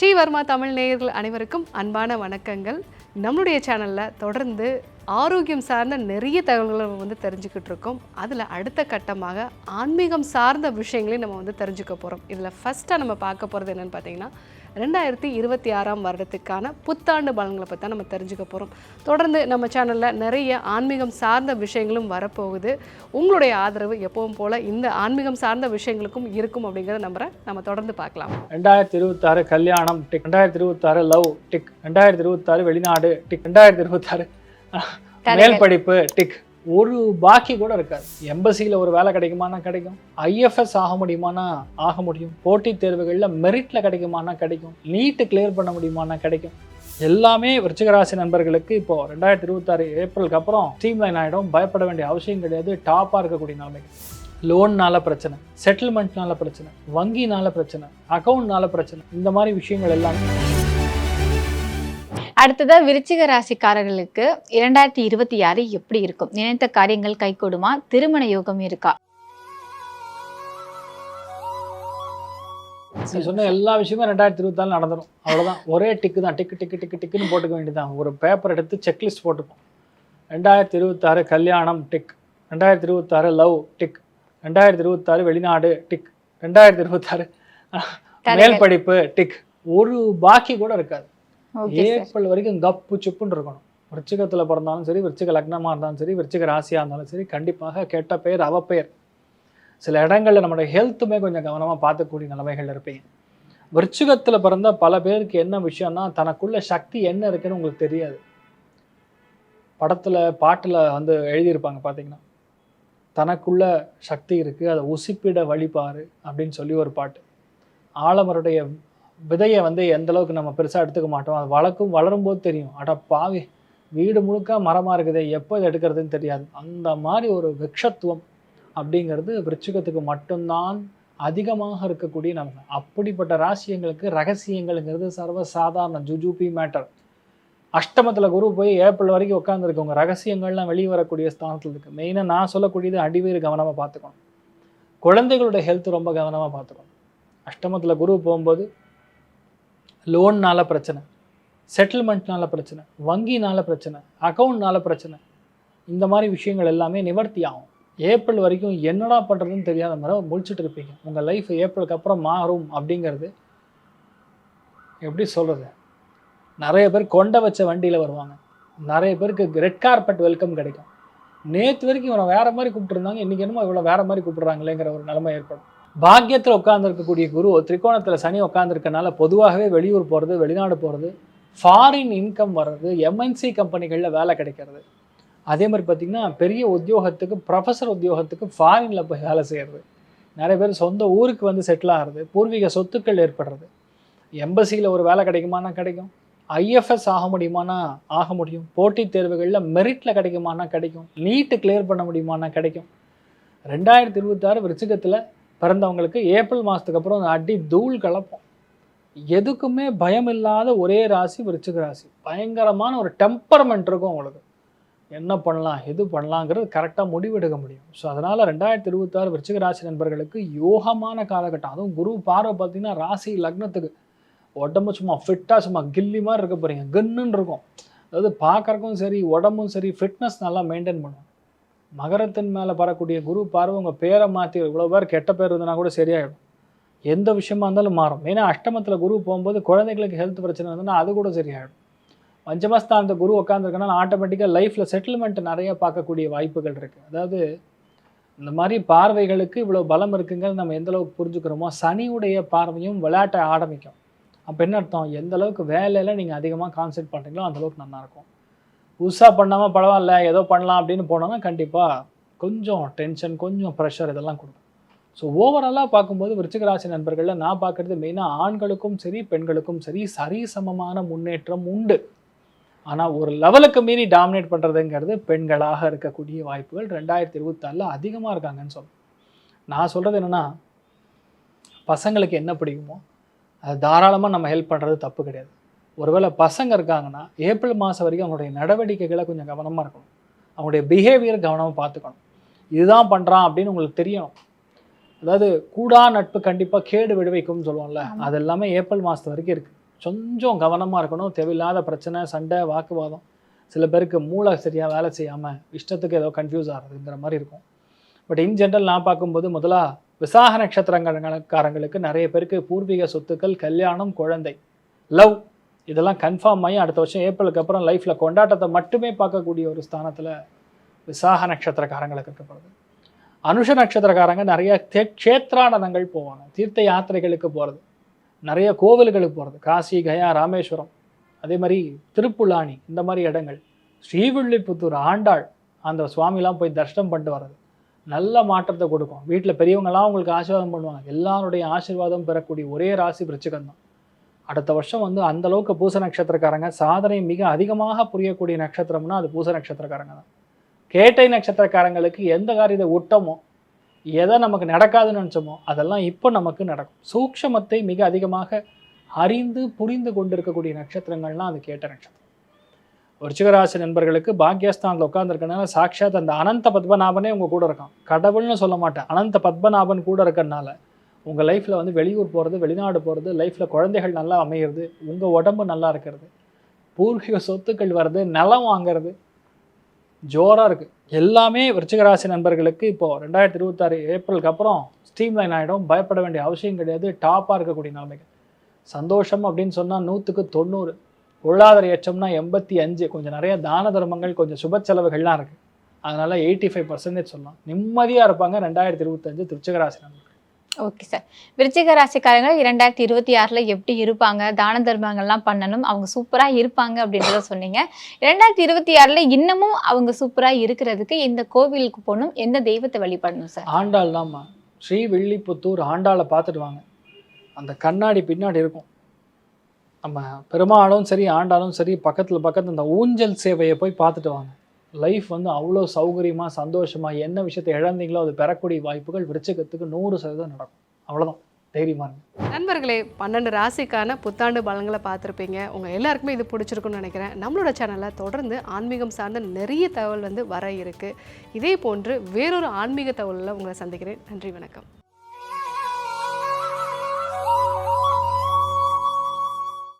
ஸ்ரீவர்மா தமிழ் நேயர்கள் அனைவருக்கும் அன்பான வணக்கங்கள். நம்மளுடைய சேனலில் தொடர்ந்து ஆரோக்கியம் சார்ந்த நிறைய தகவல்களை நம்ம வந்து தெரிஞ்சுக்கிட்டு இருக்கோம். அதில் அடுத்த கட்டமாக ஆன்மீகம் சார்ந்த விஷயங்களையும் நம்ம வந்து தெரிஞ்சுக்க போகிறோம் இதில் ஃபஸ்ட்டாக நம்ம பார்க்க போகிறது என்னென்னு பார்த்தீங்கன்னா ரெண்டாயிரத்தி இருபத்தி ஆறாம் வருடத்துக்கான புத்தாண்டு பலன்களை பற்றி தான் நம்ம தெரிஞ்சுக்க போகிறோம் தொடர்ந்து நம்ம சேனலில் நிறைய ஆன்மீகம் சார்ந்த விஷயங்களும் வரப்போகுது. உங்களுடைய ஆதரவு எப்பவும் போல் இந்த ஆன்மீகம் சார்ந்த விஷயங்களுக்கும் இருக்கும் அப்படிங்கிறத நம்புகிறேன் நம்ம தொடர்ந்து பார்க்கலாம். ரெண்டாயிரத்தி இருபத்தாறு கல்யாணம் டிக் ரெண்டாயிரத்தி இருபத்தாறு லவ் டிக் ரெண்டாயிரத்தி இருபத்தாறு வெளிநாடு டிக் ரெண்டாயிரத்தி இருபத்தாறு மேல் படிப்பு டிக் ஒரு பாக்கி கூட இருக்காது. எம்பசியில் ஒரு வேலை கிடைக்குமானா கிடைக்கும். ஐஎஃப்எஸ் ஆக முடியுமானா ஆக முடியும். போட்டித் தேர்வுகளில் மெரிட்டில் கிடைக்குமானா கிடைக்கும். நீட்டு கிளியர் பண்ண முடியுமானா கிடைக்கும். எல்லாமே விருச்சிகராசி நண்பர்களுக்கு இப்போ ரெண்டாயிரத்தி இருபத்தாறு ஏப்ரலுக்கு அப்புறம் ஸ்ட்ரீம்லைன் ஆகிடும் பயப்பட வேண்டிய அவசியம் கிடையாது. டாப்பாக இருக்கக்கூடிய நிலைமைக்கு லோன்னால பிரச்சனை. செட்டில்மெண்ட்னால பிரச்சனை. வங்கினால பிரச்சனை. அக்கௌண்ட்னால பிரச்சனை. இந்த மாதிரி விஷயங்கள் எல்லாமே. அடுத்ததா விருச்சிக ராசிக்காரர்களுக்கு இரண்டாயிரத்தி இருபத்தி ஆறு எப்படி இருக்கும்? நினைத்த காரியங்கள் கைகூடுமா? திருமண யோகம் இருக்கா? நீ சொன்ன எல்லா விஷயமும் ரெண்டாயிரத்தி இருபத்தாலு நடந்துடும் அவ்வளோதான் ஒரே டிக்கு தான். டிக்கு டிக்கு டிக்கு டிக்குன்னு போட்டுக்க வேண்டியதுதான். ஒரு பேப்பர் எடுத்து செக்லிஸ்ட் போட்டுப்போம் ரெண்டாயிரத்தி இருபத்தாறு கல்யாணம் டிக் ரெண்டாயிரத்தி இருபத்தாறு லவ் டிக் ரெண்டாயிரத்தி இருபத்தாறு வெளிநாடு டிக் ரெண்டாயிரத்தி இருபத்தாறு மேல் படிப்பு டிக் ஒரு பாக்கி கூட இருக்காது. ஏப்ரல் வரைக்கும் கப்பு சுப்புன்னு இருக்கணும். விருச்சிகத்தில் பிறந்தாலும் சரி விருச்சிக லக்னமாக இருந்தாலும் சரி விருச்சிக ராசியா இருந்தாலும் சரி கண்டிப்பாக கெட்ட பெயர் அவ பெயர். சில இடங்கள்ல நம்மளோட ஹெல்த்துமே கொஞ்சம் கவனமா பார்த்துக்கூடிய நிலைமைகள் இருப்பீங்க விருச்சிகத்தில் பிறந்த பல பேருக்கு என்ன விஷயம்னா தனக்குள்ள சக்தி என்ன இருக்குன்னு உங்களுக்கு தெரியாது. படத்துல பாட்டுல வந்து எழுதியிருப்பாங்க பாத்தீங்கன்னா தனக்குள்ள சக்தி இருக்கு அதை உசிப்பிட வழிபாரு அப்படின்னு சொல்லி ஒரு பாட்டு. ஆலமருடைய விதையை வந்து எந்த அளவுக்கு நம்ம பெருசாக எடுத்துக்க மாட்டோம். அது வளர்க்கும் வளரும் போது தெரியும். அட பாவி வீடு முழுக்க மரமாக இருக்குது எப்போ இதை எடுக்கிறதுன்னு தெரியாது. அந்த மாதிரி ஒரு விக்ஷத்துவம் அப்படிங்கிறது விருச்சிகத்துக்கு மட்டும்தான் அதிகமாக இருக்கக்கூடிய நம்ம அப்படிப்பட்ட ராசியங்களுக்கு ரகசியங்கள்ங்கிறது சர்வ சாதாரண ஜுஜூபி மேட்டர். அஷ்டமத்தில் குரு போய் ஏப்ரல் வரைக்கும் உட்காந்துருக்கவங்க ரகசியங்கள்லாம் வெளியே வரக்கூடிய ஸ்தானத்தில் இருக்குது மெயினாக நான் சொல்லக்கூடியது அடிவேறு கவனமாக பார்த்துக்கணும். குழந்தைகளோட ஹெல்த் ரொம்ப கவனமாக பார்த்துக்கணும். அஷ்டமத்தில் குரு போகும்போது லோன்னால பிரச்சனை செட்டில்மெண்ட்னால பிரச்சனை வங்கினால பிரச்சனை அக்கௌண்ட்னால பிரச்சனை இந்த மாதிரி விஷயங்கள் எல்லாமே நிவர்த்தி ஆகும். ஏப்ரல் வரைக்கும் என்னடா பண்ணுறதுன்னு தெரியாத மாதிரி முழிச்சிட்டு இருப்பீங்க. உங்கள் லைஃப் ஏப்ரலுக்கு அப்புறம் மாறும் அப்படிங்கிறது எப்படி சொல்கிறது நிறைய பேர் கொண்ட வச்ச வண்டியில் வருவாங்க. நிறைய பேருக்கு ரெட் கார்பெட் வெல்கம் கிடைக்கும். நேற்று வரைக்கும் இவனை வேறு மாதிரி கூப்பிட்டுருந்தாங்க. இன்றைக்கி என்னமோ இவ்வளோ வேறு மாதிரி கூப்பிட்றாங்களேங்கிற ஒரு நிலைமை ஏற்படும். பாக்கியத்தில் உட்காந்துருக்கக்கூடிய குரு திரிகோணத்தில் சனி உட்காந்துருக்கனால பொதுவாகவே வெளியூர் போகிறது வெளிநாடு போகிறது ஃபாரின் இன்கம் வர்றது எம்என்சி கம்பெனிகளில் வேலை கிடைக்கிறது. அதே மாதிரி பார்த்திங்கன்னா பெரிய உத்தியோகத்துக்கு ப்ரொஃபஸர் உத்தியோகத்துக்கு ஃபாரினில் போய் வேலை செய்கிறது நிறைய பேர் சொந்த ஊருக்கு வந்து செட்டில் ஆகிறது பூர்வீக சொத்துக்கள் ஏற்படுறது. எம்பசியில் ஒரு வேலை கிடைக்குமானா கிடைக்கும். ஐஎஃப்எஸ் ஆக முடியுமானா ஆக முடியும். போட்டித் தேர்வுகளில் மெரிட்டில் கிடைக்குமானா கிடைக்கும். நீட்டு கிளியர் பண்ண முடியுமானா கிடைக்கும். ரெண்டாயிரத்தி இருபத்தாறு விருச்சிகத்தில் பிறந்தவங்களுக்கு ஏப்ரல் மாதத்துக்கு அப்புறம் அந்த அடி தூள் கலப்போம். எதுக்குமே பயம் இல்லாத ஒரே ராசி விருச்சிக ராசி. பயங்கரமான ஒரு டெம்பர்மெண்ட் இருக்கும் உங்களுக்கு. என்ன பண்ணலாம் எது பண்ணலாங்கிறது கரெக்டாக முடிவெடுக்க முடியும். ஸோ அதனால் ரெண்டாயிரத்தி இருபத்தாறு விருச்சிக ராசி நண்பர்களுக்கு யோகமான காலகட்டம். அதுவும் குரு பார்வை பார்த்தீங்கன்னா ராசி லக்னத்துக்கு. உடம்பு சும்மா ஃபிட்டாக சும்மா கில்லி மாதிரி இருக்க போகிறீங்க கன்னுன்னு இருக்கும். அதாவது பார்க்குறக்கும் சரி உடம்பும் சரி ஃபிட்னஸ் நல்லா மெயின்டைன் பண்ணும். மகரத்தின் மேலே பரக்கூடிய குரு பார்வை உங்கள் பேரை மாற்றி இவ்வளோ பேர் கெட்ட பேர் இருந்தனா கூட சரியாயிடும். எந்த விஷயமா இருந்தாலும் மாறும். ஏன்னா அஷ்டமத்தில் குரு போகும்போது குழந்தைகளுக்கு ஹெல்த் பிரச்சனை இருந்ததுன்னா அது கூட சரியாயிடும். பஞ்சமஸ்தானத்தை குரு உட்காந்துருக்கனால ஆட்டோமேட்டிக்காக லைஃப்பில் செட்டில்மெண்ட் நிறைய பார்க்கக்கூடிய வாய்ப்புகள் இருக்குது அதாவது இந்த மாதிரி பார்வைகளுக்கு இவ்வளோ பலம் இருக்குங்கிறது நம்ம எந்த அளவுக்கு புரிஞ்சுக்கிறோமோ சனியுடைய பார்வையும் விளையாட்டை ஆரம்பிக்கும். அப்போ என்ன அர்த்தம்? எந்த அளவுக்கு வேலையில் நீங்கள் அதிகமாக கான்சென்ட் பண்ணுறீங்களோ அந்த அளவுக்கு புதுசாக பண்ணாமல் பரவாயில்ல ஏதோ பண்ணலாம் அப்படின்னு போனோன்னா கண்டிப்பாக கொஞ்சம் டென்ஷன் கொஞ்சம் ப்ரெஷர் இதெல்லாம் கொடுக்கும். ஸோ ஓவராலாக பார்க்கும்போது விருச்சிகராசி நண்பர்களில் நான் பார்க்குறது மெயினாக ஆண்களுக்கும் சரி பெண்களுக்கும் சரி சரிசமமான முன்னேற்றம் உண்டு. ஆனால் ஒரு லெவலுக்கு மீறி டாமினேட் பண்ணுறதுங்கிறது பெண்களாக இருக்கக்கூடிய வாய்ப்புகள். ரெண்டாயிரத்தி இருபத்தாறில் அதிகமாக இருக்காங்கன்னு சொல்லுவேன் நான் சொல்கிறது என்னென்னா பசங்களுக்கு என்ன பிடிக்குமோ அது தாராளமாக நம்ம ஹெல்ப் பண்ணுறது தப்பு கிடையாது. ஒருவேளை பசங்க இருக்காங்கன்னா ஏப்ரல் மாதம் வரைக்கும் அவங்களுடைய நடவடிக்கைகளை கொஞ்சம் கவனமாக இருக்கணும். அவங்களுடைய பிஹேவியர் கவனமாக பார்த்துக்கணும். இதுதான் பண்ணுறான் அப்படின்னு உங்களுக்கு தெரியணும். அதாவது கூடா நட்பு கண்டிப்பாக கேடு விடுவிக்கும்னு சொல்லுவோம்ல. அது எல்லாமே ஏப்ரல் மாதத்து வரைக்கும் இருக்குது கொஞ்சம் கவனமாக இருக்கணும். தேவையில்லாத பிரச்சனை சண்டை வாக்குவாதம் சில பேருக்கு மூளை சரியாக வேலை செய்யாமல் இஷ்டத்துக்கு ஏதோ கன்ஃபியூஸ் ஆகிறதுங்கிற மாதிரி இருக்கும். பட் இன் ஜென்ரல் நான் பார்க்கும்போது முதலா விசாக நட்சத்திரக்காரங்களுக்கு நிறைய பேருக்கு பூர்வீக சொத்துக்கள் கல்யாணம் குழந்தை லவ் இதெல்லாம் கன்ஃபார்ம் ஆகி அடுத்த வருஷம் ஏப்ரலுக்கு அப்புறம் லைஃப்பில் கொண்டாட்டத்தை மட்டுமே பார்க்கக்கூடிய ஒரு ஸ்தானத்தில் விசாக நட்சத்திரக்காரங்களுக்கு இருக்கப்படுது அனுஷ நட்சத்திரக்காரங்க நிறைய தே- க்ஷேத்ராடனங்கள் போவாங்க. தீர்த்த யாத்திரைகளுக்கு போகிறது நிறைய கோவில்களுக்கு போகிறது காசி கயா ராமேஸ்வரம். அதே மாதிரி திருப்புலானி இந்த மாதிரி இடங்கள். ஸ்ரீவில்லிபுத்தூர் ஆண்டாள் அந்த சுவாமிலாம் போய் தர்ஷனம் பண்ணிட்டு வர்றது. நல்ல மாற்றத்தை கொடுக்கும். வீட்டில் பெரியவங்களாம் உங்களுக்கு ஆசீர்வாதம் பண்ணுவாங்க. எல்லாருடைய ஆசீர்வாதம் பெறக்கூடிய ஒரே ராசி விருச்சிகம் தான் அடுத்த வருஷம் வந்து அந்த அளவுக்கு பூச நட்சத்திரக்காரங்க சாதனை மிக அதிகமாக புரியக்கூடிய நட்சத்திரம்னா அது பூச நட்சத்திரக்காரங்க தான். கேட்டை நட்சத்திரக்காரங்களுக்கு எந்த காரியத்தை ஒட்டமோ எதை நமக்கு நடக்காதுன்னு நினச்சோமோ அதெல்லாம் இப்போ நமக்கு நடக்கும். சூக்ஷமத்தை மிக அதிகமாக அறிந்து புரிந்து கொண்டிருக்கக்கூடிய நட்சத்திரங்கள்லாம் அது கேட்ட நட்சத்திரம். விருச்சிகராசி நண்பர்களுக்கு பாக்கியஸ்தானில் உட்காந்துருக்கனால சாட்சாத் அந்த அனந்த பத்மநாபனே உங்கள் கூட இருக்கான். கடவுள்னு சொல்ல மாட்டேன். அனந்த பத்மநாபன் கூட இருக்கறனால உங்கள் லைஃப்பில் வந்து வெளியூர் போகிறது வெளிநாடு போகிறது லைஃப்பில் குழந்தைகள் நல்லா அமையிறது உங்கள் உடம்பு நல்லா இருக்கிறது பூர்வீக சொத்துக்கள் வர்றது நிலம் வாங்கிறது ஜோராக இருக்குது எல்லாமே விருச்சிகராசி நண்பர்களுக்கு இப்போது ரெண்டாயிரத்தி இருபத்தாறு ஏப்ரலுக்கு அப்புறம் ஸ்ட்ரீம்லைன் ஆகிடும் பயப்பட வேண்டிய அவசியம் கிடையாது. டாப்பாக இருக்கக்கூடிய நிலைமைகள். சந்தோஷம் அப்படின்னு சொன்னால் நூற்றுக்கு தொண்ணூறு. பொருளாதார ஏற்றம்னா எண்பத்தி அஞ்சு. கொஞ்சம் நிறைய தான தர்மங்கள் கொஞ்சம் சுப செலவுகள்லாம் இருக்குது அதனால் எயிட்டி ஃபைவ் பர்சன்டேஜ் சொல்லலாம். நிம்மதியாக இருப்பாங்க ரெண்டாயிரத்தி இருபத்தஞ்சு திருச்சகராசி நண்பர்கள். ஓகே சார் விருச்சிக ராசிக்காரங்க இரண்டாயிரத்தி இருபத்தி ஆறில் எப்படி இருப்பாங்க? தான தர்மங்கள்லாம் பண்ணணும். அவங்க சூப்பராக இருப்பாங்க அப்படின்றத சொன்னீங்க. இரண்டாயிரத்தி இருபத்தி ஆறில் இன்னமும் அவங்க சூப்பராக இருக்கிறதுக்கு இந்த கோவிலுக்கு போகணும். எந்த தெய்வத்தை வழிபடணும் சார் ஆண்டாள் தான்மா. ஸ்ரீ வெள்ளிப்புத்தூர் ஆண்டாளை பார்த்துட்டு வாங்க. அந்த கண்ணாடி பின்னாடி இருக்கும். நம்ம பெருமாளும் சரி ஆண்டாலும் சரி பக்கத்தில் பக்கத்தில் அந்த ஊஞ்சல் சேவையை போய் பார்த்துட்டு வாங்க. லைஃப் வந்து அவ்வளோ சௌகரியமாக சந்தோஷமாக என்ன விஷயத்தை இழந்தீங்களோ அது பெறக்கூடிய வாய்ப்புகள் விருச்சகத்துக்கு நூறு சதவீதம் நடக்கும். அவ்வளோதான் தைரியமாக நண்பர்களே பன்னெண்டு ராசிக்கான புத்தாண்டு பலன்களை பார்த்துருப்பீங்க. உங்கள் எல்லாருக்குமே இது பிடிச்சிருக்குன்னு நினைக்கிறேன். நம்மளோட சேனலில் தொடர்ந்து ஆன்மீகம் சார்ந்த நிறைய தகவல் வந்து வர இருக்குது இதே போன்று வேறொரு ஆன்மீக தகவலில் உங்களை சந்திக்கிறேன். நன்றி வணக்கம்.